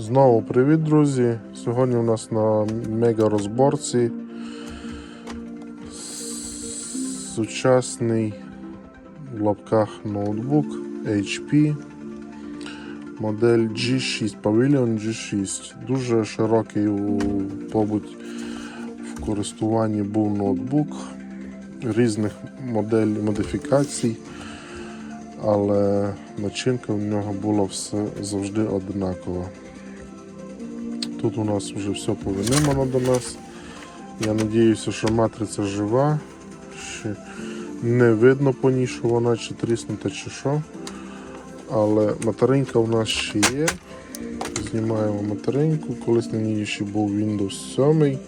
Знову привіт, друзі! Сьогодні у нас на мега розборці сучасний в лапках ноутбук HP модель G6, Pavilion G6. Дуже широкий у в користуванні був ноутбук різних моделей модифікацій, але начинка в нього була все завжди однакова. Тут у нас вже все повинимано до нас. Я сподіваюся, що матриця жива. Ще не видно по ній, що вона чи тріснута, чи що. Але материнка у нас ще є. Знімаємо материнку. Колись на ній ще був Windows 7,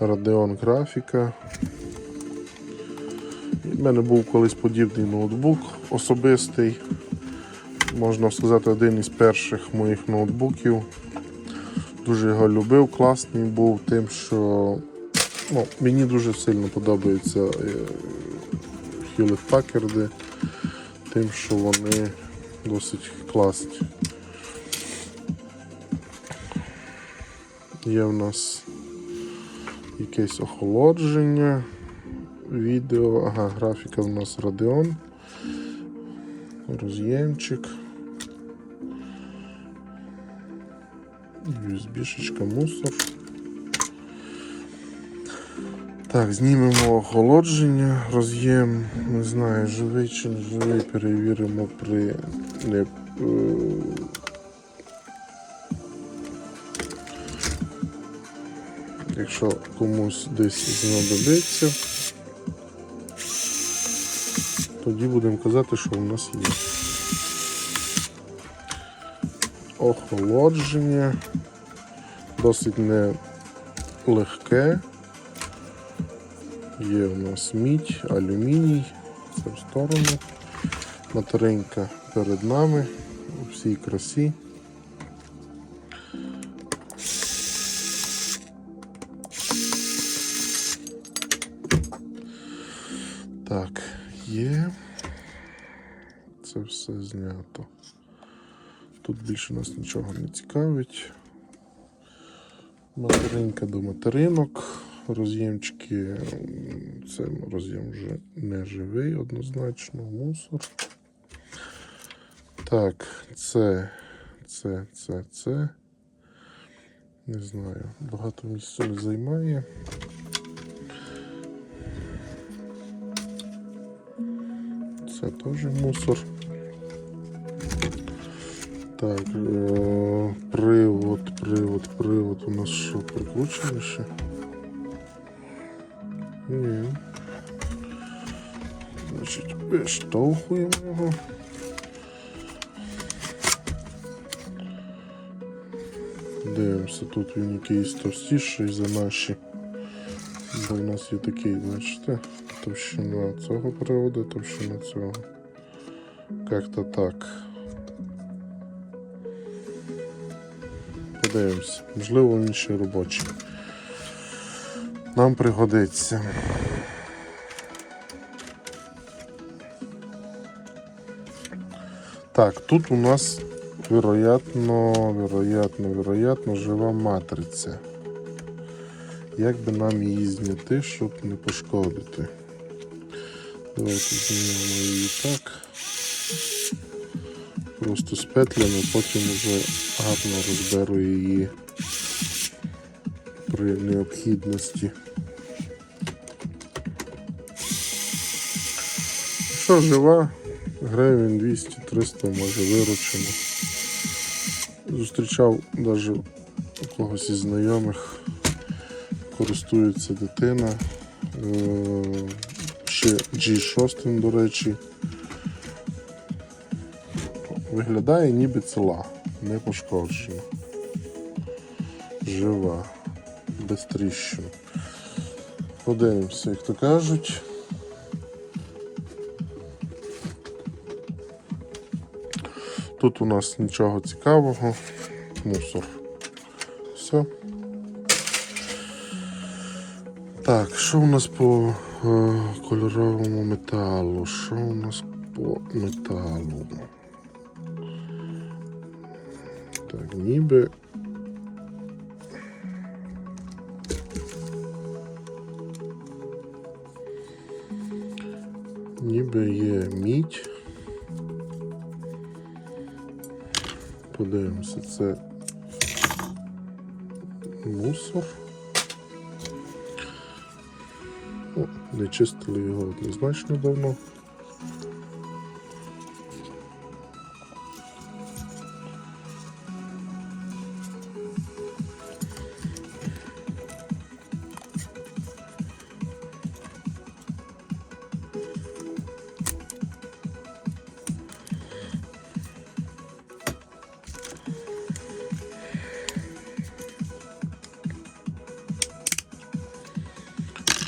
Radeon графіка. У мене був колись подібний ноутбук особистий. Можна сказати, один із перших моїх ноутбуків. Дуже його любив, класний був тим, що ну, мені дуже сильно подобаються е, Hewlett Packard, тим, що вони досить класні. Є в нас якесь охолодження, відео, ага, графіка в нас Radeon, роз'ємчик. USB-шечка, мусор. Так, знімемо охолодження, роз'єм, не знаю, живий чи не живий, перевіримо при не, якщо комусь десь знадобиться, тоді будемо казати, що у нас є. Охолодження досить не легке. Є у нас мідь, алюміній, це в сторону. Материнка перед нами у всій красі. Так, є. Це все знято. Тут більше нас нічого не цікавить. Материнка до материнок. Роз'ємчики. Це роз'єм вже не живий, однозначно, мусор. Так, це, це, це, це. Не знаю, багато місця не займає. Це теж мусор. Так, е, привод, привод, привод у нас що прикручений ще? Ні. Значить, виштовхуємо його. Дивимося, тут він якийсь товстіший за наші. Бо у нас є такий, бачите, товщина цього приводу, товщина цього. Как-то так. Подивимось. Можливо, він ще робочий. Нам пригодиться. Так, тут у нас вероятно, вероятно, вероятно, жива матриця. Як би нам її зняти, щоб не пошкодити? Давайте знімемо її так. Просто з петлями, потім вже гарно розберу її при необхідності. Що жива, гривень 200-300 може виручимо. Зустрічав навіть у когось із знайомих, користується дитина. Е, Ще G6, до речі. Виглядає ніби ціла, не пошкоджена. Жива, без тріщин. Подивимося, як то кажуть. Тут у нас нічого цікавого, мусор. Все. Так, що у нас по е, кольоровому металу? Що у нас по металу? Ніби. Ніби є мідь. Подивимося, це мусор. О, не чистили його однозначно давно.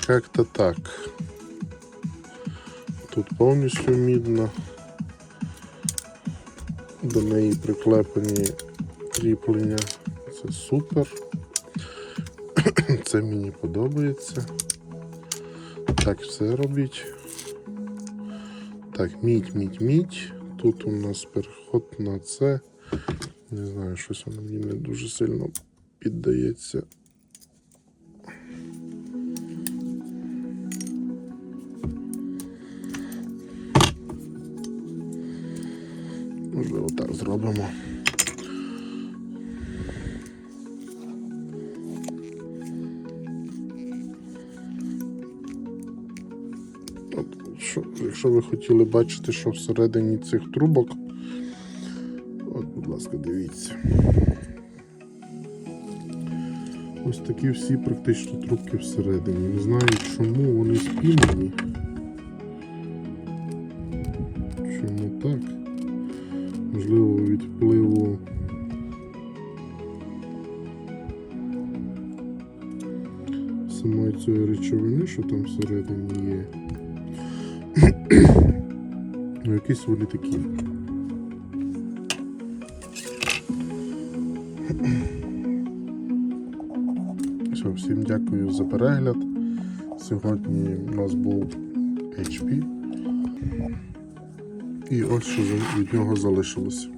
Как-то так. Тут повністю мідно. До неї приклеплені кріплення. Це супер. Це мені подобається. Так все робіть. Так, мідь, мідь, мідь. Тут у нас переход на це. Не знаю, щось воно мені не дуже сильно піддається. Так зробимо. От, що, якщо ви хотіли бачити, що всередині цих трубок, от, будь ласка, дивіться. Ось такі всі практично трубки всередині. Не знаю, чому вони спінені. Самої цієї речовини, що там всередині є. Ну, якісь вони такі. Все, всім дякую за перегляд. Сьогодні у нас був HP. І ось що від нього залишилося.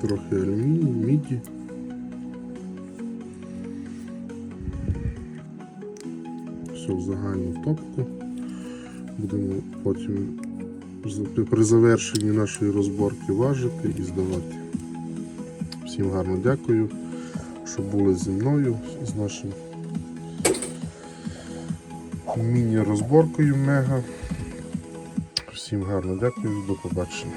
Трохи алюмінію, міді. Все в загальну топку. Будемо потім при завершенні нашої розборки важити і здавати. Всім гарно дякую, що були зі мною з нашим міні-розборкою мега. Всім гарно дякую, до побачення.